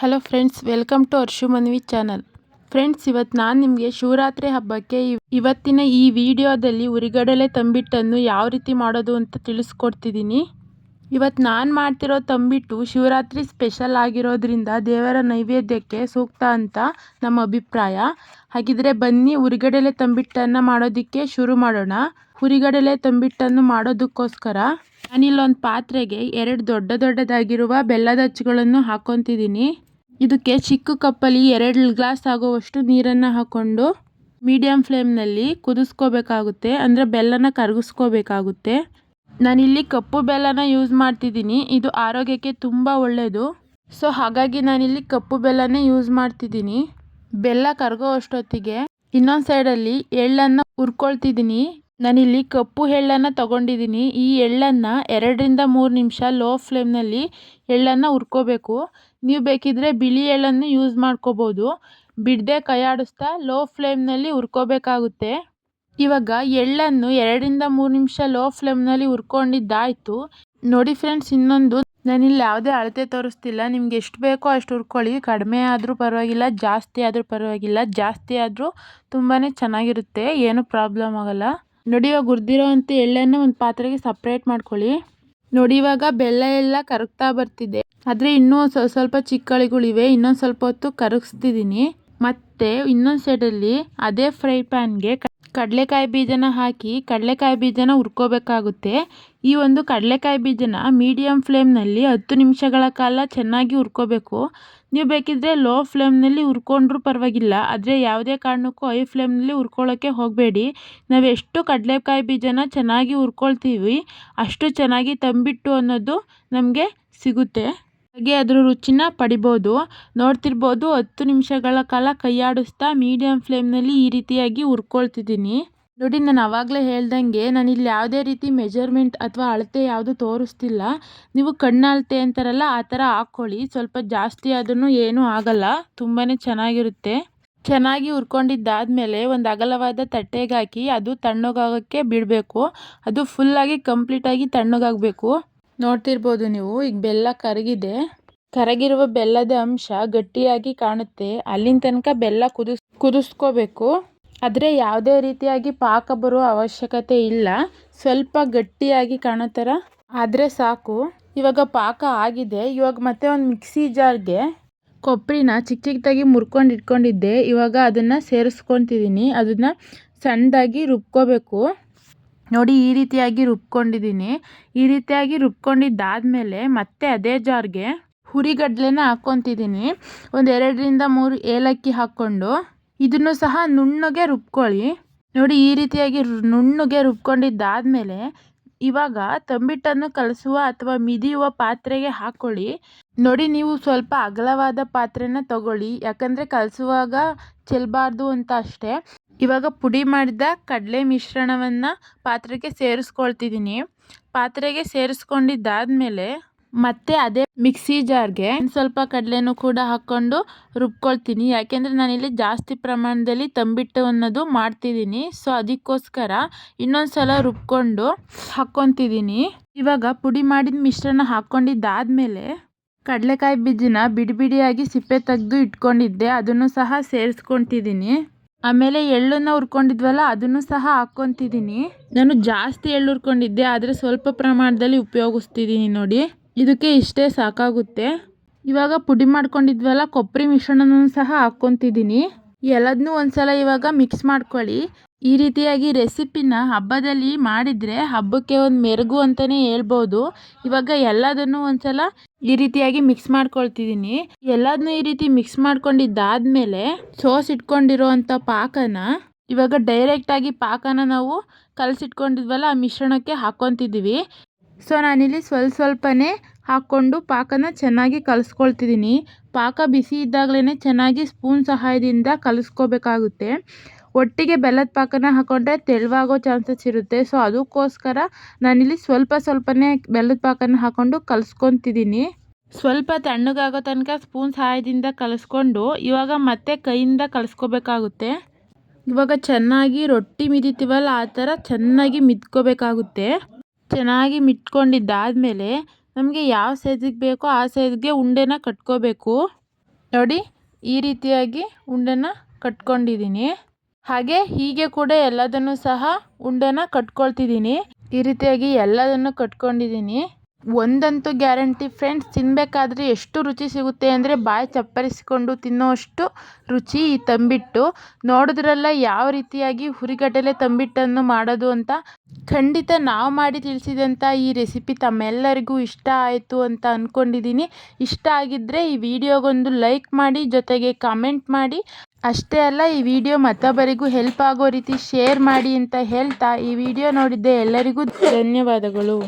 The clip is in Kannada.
Hello friends welcome to Arshu Manvi channel friends ಇವತ್ತು ನಾನು ನಿಮಗೆ ಶಿವರಾತ್ರಿ ಹಬ್ಬಕ್ಕೆ ಇವತ್ತಿನ ಈ ವಿಡಿಯೋದಲ್ಲಿ ಉರಿಗಡಲೆ ತಂಬಿಟ್ಟನ್ನು ಯಾವ ರೀತಿ ಮಾಡೋದು ಅಂತ ತಿಳಿಸ್ಕೊಡ್ತಿದ್ದೀನಿ. ಇವತ್ತು ನಾನು ಮಾಡ್ತಿರೋ ತಂಬಿಟ್ಟು ಶಿವರಾತ್ರಿ ಸ್ಪೆಷಲ್ ಆಗಿರೋದ್ರಿಂದ ದೇವರ ನೈವೇದ್ಯಕ್ಕೆ ಸೂಕ್ತ ಅಂತ ನಮ್ಮ ಅಭಿಪ್ರಾಯ. ಹಾಗಿದ್ರೆ ಬನ್ನಿ ಉರಿಗಡಲೆ ತಂಬಿಟ್ಟನ್ನು ಮಾಡೋದಕ್ಕೆ ಶುರು ಮಾಡೋಣ. ಹುರಿಗಡಲೆ ತಂಬಿಟ್ಟನ್ನು ಮಾಡೋದಕ್ಕೋಸ್ಕರ ನಾನಿಲ್ಲೊಂದು ಪಾತ್ರೆಗೆ ಎರಡು ದೊಡ್ಡ ದೊಡ್ಡದಾಗಿರುವ ಬೆಲ್ಲದ ಅಚ್ಚುಗಳನ್ನು ಹಾಕೊತಿದ್ದೀನಿ. ಇದಕ್ಕೆ ಚಿಕ್ಕ ಕಪ್ಪಲ್ಲಿ ಎರಡು ಗ್ಲಾಸ್ ಆಗುವಷ್ಟು ನೀರನ್ನು ಹಾಕ್ಕೊಂಡು ಮೀಡಿಯಮ್ ಫ್ಲೇಮ್ನಲ್ಲಿ ಕುದಿಸ್ಕೋಬೇಕಾಗುತ್ತೆ. ಅಂದರೆ ಬೆಲ್ಲನ ಕರಗಿಸ್ಕೋಬೇಕಾಗುತ್ತೆ. ನಾನಿಲ್ಲಿ ಕಪ್ಪು ಬೆಲ್ಲನ ಯೂಸ್ ಮಾಡ್ತಿದ್ದೀನಿ. ಇದು ಆರೋಗ್ಯಕ್ಕೆ ತುಂಬ ಒಳ್ಳೆಯದು ಸೊ, ಹಾಗಾಗಿ ನಾನಿಲ್ಲಿ ಕಪ್ಪು ಬೆಲ್ಲನೇ ಯೂಸ್ ಮಾಡ್ತಿದ್ದೀನಿ. ಬೆಲ್ಲ ಕರಗೋ ಅಷ್ಟೊತ್ತಿಗೆ ಇನ್ನೊಂದು ಸೈಡಲ್ಲಿ ಎಳ್ಳನ್ನು ಹುರ್ಕೊಳ್ತಿದ್ದೀನಿ. ನಾನಿಲ್ಲಿ ಕಪ್ಪು ಎಳ್ಳನ್ನು ತಗೊಂಡಿದ್ದೀನಿ ಈ ಎಳ್ಳನ್ನು ಎರಡರಿಂದ ಮೂರು ನಿಮಿಷ ಲೋ ಫ್ಲೇಮ್ನಲ್ಲಿ ಎಳ್ಳನ್ನು ಹುರ್ಕೋಬೇಕು. ನೀವು ಬೇಕಿದ್ದರೆ ಬಿಳಿ ಎಳ್ಳನ್ನು ಯೂಸ್ ಮಾಡ್ಕೋಬೋದು. ಬಿಡದೆ ಕೈಯಾಡಿಸ್ತಾ ಲೋ ಫ್ಲೇಮ್ನಲ್ಲಿ ಹುರ್ಕೋಬೇಕಾಗುತ್ತೆ. ಇವಾಗ ಎಳ್ಳನ್ನು ಎರಡರಿಂದ ಮೂರು ನಿಮಿಷ ಲೋ ಫ್ಲೇಮ್ನಲ್ಲಿ ಹುರ್ಕೊಂಡಿದ್ದಾಯಿತು. ನೋಡಿ ಫ್ರೆಂಡ್ಸ್ ಇನ್ನೊಂದು. ನಾನಿಲ್ಲಿ ಯಾವುದೇ ಅಳತೆ ತೋರಿಸ್ತಿಲ್ಲ. ನಿಮ್ಗೆ ಎಷ್ಟು ಬೇಕೋ ಅಷ್ಟು ಹುರ್ಕೊಳ್ಳಿ. ಕಡಿಮೆ ಆದರೂ ಪರವಾಗಿಲ್ಲ, ಜಾಸ್ತಿ ಆದರೂ ಪರವಾಗಿಲ್ಲ. ಜಾಸ್ತಿ ಆದರೂ ತುಂಬಾ ಚೆನ್ನಾಗಿರುತ್ತೆ. ಏನೂ ಪ್ರಾಬ್ಲಮ್ ಆಗೋಲ್ಲ. ನೋಡಿ ಇವಾಗ ಹುರಿದಿರೋ ಎಳ್ಳನ್ನು ಒಂದು ಪಾತ್ರೆಗೆ ಸಪ್ರೇಟ್ ಮಾಡ್ಕೊಳ್ಳಿ. ನೋಡಿ ಇವಾಗ ಬೆಲ್ಲ ಎಲ್ಲ ಕರಗ್ತಾ ಬರ್ತಿದೆ. ಆದರೆ ಇನ್ನೂ ಸ್ವಲ್ಪ ಚಿಕ್ಕಳಿಗಳಿವೆ, ಇನ್ನೊಂದು ಸ್ವಲ್ಪ ಹೊತ್ತು ಕರಗಿಸ್ತಿದ್ದೀನಿ ಮತ್ತು ಇನ್ನೊಂದು ಸೈಡಲ್ಲಿ ಅದೇ ಫ್ರೈ ಪ್ಯಾನ್ಗೆ ಕಡಲೆಕಾಯಿ ಬೀಜನ ಹಾಕಿ ಕಡಲೆಕಾಯಿ ಬೀಜನ ಹುರ್ಕೋಬೇಕಾಗುತ್ತೆ. ಈ ಒಂದು ಕಡಲೆಕಾಯಿ ಬೀಜನ ಮೀಡಿಯಮ್ ಫ್ಲೇಮ್ನಲ್ಲಿ ಹತ್ತು ನಿಮಿಷಗಳ ಕಾಲ ಚೆನ್ನಾಗಿ ಹುರ್ಕೋಬೇಕು. ನೀವು ಬೇಕಿದ್ದರೆ ಲೋ ಫ್ಲೇಮ್ನಲ್ಲಿ ಹುರ್ಕೊಂಡ್ರೂ ಪರವಾಗಿಲ್ಲ. ಆದರೆ ಯಾವುದೇ ಕಾರಣಕ್ಕೂ ಹೈ ಫ್ಲೇಮ್ನಲ್ಲಿ ಹುರ್ಕೊಳ್ಳೋಕ್ಕೆ ಹೋಗಬೇಡಿ. ನಾವು ಎಷ್ಟು ಕಡಲೆಕಾಯಿ ಬೀಜನ ಚೆನ್ನಾಗಿ ಹುರ್ಕೊಳ್ತೀವಿ, ಅಷ್ಟು ಚೆನ್ನಾಗಿ ತಂಬಿಟ್ಟು ಅನ್ನೋದು ನಮಗೆ ಸಿಗುತ್ತೆ. ಹಾಗೆ ಅದರ ರುಚಿನ ಪಡಿಬೋದು. ನೋಡ್ತಿರ್ಬೋದು ಹತ್ತು ನಿಮಿಷಗಳ ಕಾಲ ಕೈಯಾಡಿಸ್ತಾ ಮೀಡಿಯಮ್ ಫ್ಲೇಮ್ನಲ್ಲಿ ಈ ರೀತಿಯಾಗಿ ಹುರ್ಕೊಳ್ತಿದ್ದೀನಿ. ನೋಡಿ, ನಾನು ಆವಾಗಲೇ ಹೇಳ್ದಂಗೆ ನಾನು ಇಲ್ಲಿ ಯಾವುದೇ ರೀತಿ ಮೆಜರ್ಮೆಂಟ್ ಅಥವಾ ಅಳತೆ ಯಾವುದು ತೋರಿಸ್ತಿಲ್ಲ. ನೀವು ಕಣ್ಣಳತೆ ಅಂತಾರಲ್ಲ, ಆ ಥರ ಹಾಕ್ಕೊಳ್ಳಿ. ಸ್ವಲ್ಪ ಜಾಸ್ತಿ ಆದ್ರೂ ಏನೂ ಆಗಲ್ಲ. ತುಂಬಾ ಚೆನ್ನಾಗಿರುತ್ತೆ. ಚೆನ್ನಾಗಿ ಹುರ್ಕೊಂಡಿದ್ದಾದಮೇಲೆ ಒಂದು ಅಗಲವಾದ ತಟ್ಟೆಗೆ ಹಾಕಿ ಅದು ತಣ್ಣಗಾಗೋಕ್ಕೆ ಬಿಡಬೇಕು. ಅದು ಫುಲ್ಲಾಗಿ ಕಂಪ್ಲೀಟಾಗಿ ತಣ್ಣಗಾಗಬೇಕು. ನೋಡ್ತಿರ್ಬೋದು ನೀವು, ಈಗ ಬೆಲ್ಲ ಕರಗಿದೆ. ಕರಗಿರುವ ಬೆಲ್ಲದ ಅಂಶ ಗಟ್ಟಿಯಾಗಿ ಕಾಣುತ್ತೆ. ಅಲ್ಲಿನ ತನಕ ಬೆಲ್ಲ ಕುದಿಸ್, ಕುದಿಸ್ಕೋಬೇಕು. ಆದರೆ ಯಾವುದೇ ರೀತಿಯಾಗಿ ಪಾಕ ಬರುವ ಅವಶ್ಯಕತೆ ಇಲ್ಲ. ಸ್ವಲ್ಪ ಗಟ್ಟಿಯಾಗಿ ಕಾಣೋ ಥರ. ಆದರೆ ಸಾಕು. ಇವಾಗ ಪಾಕ ಆಗಿದೆ. ಇವಾಗ ಮತ್ತೆ ಒಂದು ಮಿಕ್ಸಿ ಜಾರ್ಗೆ ಕೊಬ್ಬರಿನ ಚಿಕ್ಕ ಚಿಕ್ಕದಾಗಿ ಮುರ್ಕೊಂಡು ಇಟ್ಕೊಂಡಿದ್ದೆ. ಇವಾಗ ಅದನ್ನು ಸೇರಿಸ್ಕೊತಿದ್ದೀನಿ ಅದನ್ನು ಸಣ್ಣದಾಗಿ ರುಬ್ಕೋಬೇಕು. ನೋಡಿ, ಈ ರೀತಿಯಾಗಿ ರುಬ್ಕೊಂಡಿದ್ದೀನಿ ಈ ರೀತಿಯಾಗಿ ರುಬ್ಕೊಂಡಿದ್ದಾದಮೇಲೆ ಮತ್ತೆ ಅದೇ ಜಾರ್ಗೆ ಹುರಿಗಡ್ಲೆನ ಹಾಕ್ಕೊತಿದ್ದೀನಿ ಒಂದು ಎರಡರಿಂದ ಮೂರು ಏಲಕ್ಕಿ ಹಾಕ್ಕೊಂಡು. ಇದನ್ನು ಸಹ ನುಣ್ಣಗೆ ರುಬ್ಕೊಳ್ಳಿ. ನೋಡಿ, ಈ ರೀತಿಯಾಗಿ ನುಣ್ಣಗೆ ರುಬ್ಕೊಂಡಿದ್ದಾದ್ಮೇಲೆ ಇವಾಗ ತಂಬಿಟ್ಟನ್ನು ಕಲಸುವ ಅಥವಾ ಮಿದಿಯುವ ಪಾತ್ರೆಗೆ ಹಾಕ್ಕೊಳ್ಳಿ ನೋಡಿ, ನೀವು ಸ್ವಲ್ಪ ಅಗಲವಾದ ಪಾತ್ರೆನ ತಗೊಳ್ಳಿ. ಯಾಕಂದರೆ ಕಲಸುವಾಗ ಚೆಲ್ಲಬಾರ್ದು ಅಂತ ಅಷ್ಟೇ. ಇವಾಗ ಪುಡಿ ಮಾಡಿದ ಕಡಲೆ ಮಿಶ್ರಣವನ್ನು ಪಾತ್ರೆಗೆ ಸೇರಿಸ್ಕೊಳ್ತಿದ್ದೀನಿ. ಪಾತ್ರೆಗೆ ಸೇರಿಸ್ಕೊಂಡಿದ್ದಾದಮೇಲೆ ಮತ್ತೆ ಅದೇ ಮಿಕ್ಸಿ ಜಾರ್ಗೆ ಸ್ವಲ್ಪ ಕಡಲೆನೂ ಕೂಡ ಹಾಕ್ಕೊಂಡು ರುಬ್ಕೊಳ್ತೀನಿ. ಯಾಕೆಂದರೆ ನಾನಿಲ್ಲಿ ಜಾಸ್ತಿ ಪ್ರಮಾಣದಲ್ಲಿ ತಂಬಿಟ್ಟು ಅನ್ನೋದು ಮಾಡ್ತಿದ್ದೀನಿ. ಸೊ, ಅದಕ್ಕೋಸ್ಕರ ಇನ್ನೊಂದು ಸಲ ರುಬ್ಕೊಂಡು ಹಾಕ್ಕೊತಿದ್ದೀನಿ. ಇವಾಗ ಪುಡಿ ಮಾಡಿದ ಮಿಶ್ರಣ ಹಾಕ್ಕೊಂಡಿದ್ದಾದಮೇಲೆ ಕಡಲೆಕಾಯಿ ಬೀಜನ ಬಿಡಿ ಬಿಡಿಯಾಗಿ ಸಿಪ್ಪೆ ತೆಗೆದು ಇಟ್ಕೊಂಡಿದ್ದೆ. ಅದನ್ನು ಸಹ ಸೇರಿಸ್ಕೊತಿದ್ದೀನಿ. ಆಮೇಲೆ ಎಳ್ಳನ್ನು ಹುರ್ಕೊಂಡಿದ್ವಲ್ಲ, ಅದನ್ನು ಸಹ ಹಾಕ್ಕೊತಿದ್ದೀನಿ. ನಾನು ಜಾಸ್ತಿ ಎಳ್ಳು ಹುರ್ಕೊಂಡಿದ್ದೆ, ಆದರೆ ಸ್ವಲ್ಪ ಪ್ರಮಾಣದಲ್ಲಿ ಉಪಯೋಗಿಸ್ತಿದ್ದೀನಿ ನೋಡಿ. ಇದಕ್ಕೆ ಇಷ್ಟೇ ಸಾಕಾಗುತ್ತೆ. ಇವಾಗ ಪುಡಿ ಮಾಡ್ಕೊಂಡಿದ್ವಲ್ಲ, ಕೊಬ್ಬರಿ ಮಿಶ್ರಣನೂ ಸಹ ಹಾಕ್ಕೊತಿದ್ದೀನಿ. ಎಲ್ಲದನ್ನೂ ಒಂದ್ಸಲ ಇವಾಗ ಮಿಕ್ಸ್ ಮಾಡ್ಕೊಳ್ಳಿ. ಈ ರೀತಿಯಾಗಿ ರೆಸಿಪಿನ ಹಬ್ಬದಲ್ಲಿ ಮಾಡಿದರೆ ಹಬ್ಬಕ್ಕೆ ಒಂದು ಮೆರುಗು ಅಂತಲೇ ಹೇಳ್ಬೋದು. ಇವಾಗ ಎಲ್ಲದನ್ನು ಒಂದ್ಸಲ ಈ ರೀತಿಯಾಗಿ ಮಿಕ್ಸ್ ಮಾಡ್ಕೊಳ್ತಿದ್ದೀನಿ. ಎಲ್ಲದನ್ನೂ ಈ ರೀತಿ ಮಿಕ್ಸ್ ಮಾಡ್ಕೊಂಡಿದ್ದಾದ್ಮೇಲೆ ಸೋಸ್ ಇಟ್ಕೊಂಡಿರೋ ಅಂಥ ಪಾಕನ, ಇವಾಗ ಡೈರೆಕ್ಟಾಗಿ ಪಾಕನ ನಾವು ಕಲಸಿಟ್ಕೊಂಡಿದ್ವಲ್ಲ, ಆ ಮಿಶ್ರಣಕ್ಕೆ ಹಾಕ್ಕೊತಿದ್ದೀವಿ. ಸೊ ನಾನಿಲ್ಲಿ ಸ್ವಲ್ಪ ಸ್ವಲ್ಪನೇ ಹಾಕ್ಕೊಂಡು ಪಾಕನ ಚೆನ್ನಾಗಿ ಕಲಿಸ್ಕೊಳ್ತಿದ್ದೀನಿ. ಪಾಕ ಬಿಸಿ ಇದ್ದಾಗಲೇ ಚೆನ್ನಾಗಿ ಸ್ಪೂನ್ ಸಹಾಯದಿಂದ ಕಲಿಸ್ಕೋಬೇಕಾಗುತ್ತೆ. ಒಟ್ಟಿಗೆ ಬೆಲ್ಲದ ಪಾಕನ ಹಾಕ್ಕೊಂಡ್ರೆ ತೆಳುವಾಗೋ ಚಾನ್ಸಸ್ ಇರುತ್ತೆ. ಸೊ ಅದಕ್ಕೋಸ್ಕರ ನಾನಿಲ್ಲಿ ಸ್ವಲ್ಪ ಸ್ವಲ್ಪನೇ ಬೆಲ್ಲದ ಪಾಕನ ಹಾಕ್ಕೊಂಡು ಕಲಸ್ಕೊತಿದ್ದೀನಿ. ಸ್ವಲ್ಪ ತಣ್ಣಗಾಗೋ ತನಕ ಸ್ಪೂನ್ ಸಹಾಯದಿಂದ ಕಲಿಸ್ಕೊಂಡು ಇವಾಗ ಮತ್ತೆ ಕೈಯಿಂದ ಕಲಿಸ್ಕೋಬೇಕಾಗುತ್ತೆ. ಇವಾಗ ಚೆನ್ನಾಗಿ ರೊಟ್ಟಿ ಮಿದಿತೀವಲ್ಲ, ಆ ಥರ ಚೆನ್ನಾಗಿ ಮಿದ್ಕೋಬೇಕಾಗುತ್ತೆ. ಚೆನ್ನಾಗಿ ಮಿಟ್ಕೊಂಡಿದ್ದಾದಮೇಲೆ ನಮಗೆ ಯಾವ ಸೈಜಿಗೆ ಬೇಕೋ ಆ ಸೈಜ್ಗೆ ಉಂಡೆನ ಕಟ್ಕೋಬೇಕು. ನೋಡಿ, ಈ ರೀತಿಯಾಗಿ ಉಂಡೆನ ಕಟ್ಕೊಂಡಿದ್ದೀನಿ. ಹಾಗೆ ಹೀಗೆ ಕೂಡ ಎಲ್ಲದನ್ನು ಸಹ ಉಂಡೆನ ಕಟ್ಕೊಳ್ತಿದ್ದೀನಿ. ಈ ರೀತಿಯಾಗಿ ಎಲ್ಲದನ್ನು ಕಟ್ಕೊಂಡಿದ್ದೀನಿ. ಒಂದಂತೂ ಗ್ಯಾರಂಟಿ ಫ್ರೆಂಡ್ಸ್ ತಿನ್ನಬೇಕಾದ್ರೆ ಎಷ್ಟು ರುಚಿ ಸಿಗುತ್ತೆ ಅಂದರೆ ಬಾಯಿ ಚಪ್ಪರಿಸಿಕೊಂಡು ತಿನ್ನೋಷ್ಟು ರುಚಿ ಈ ತಂಬಿಟ್ಟು. ನೋಡಿದ್ರಲ್ಲ ಯಾವ ರೀತಿಯಾಗಿ ಹುರಿಗಡಲೆ ತಂಬಿಟ್ಟನ್ನು ಮಾಡೋದು ಅಂತ. ಖಂಡಿತ ನಾವು ಮಾಡಿ ತಿಳಿಸಿದಂಥ ಈ ರೆಸಿಪಿ ತಮ್ಮೆಲ್ಲರಿಗೂ ಇಷ್ಟ ಆಯಿತು ಅಂತ ಅಂದ್ಕೊಂಡಿದ್ದೀನಿ ಇಷ್ಟ ಆಗಿದ್ದರೆ ಈ ವಿಡಿಯೋಗೊಂದು ಲೈಕ್ ಮಾಡಿ, ಜೊತೆಗೆ ಕಮೆಂಟ್ ಮಾಡಿ. ಅಷ್ಟೇ ಅಲ್ಲ, ಈ ವಿಡಿಯೋ ಮತ್ತೊಬ್ಬರಿಗೂ ಹೆಲ್ಪ್ ಆಗೋ ರೀತಿ ಶೇರ್ ಮಾಡಿ ಅಂತ ಹೇಳ್ತಾ ಈ ವಿಡಿಯೋ ನೋಡಿದ್ದೆ ಎಲ್ಲರಿಗೂ ಧನ್ಯವಾದಗಳು.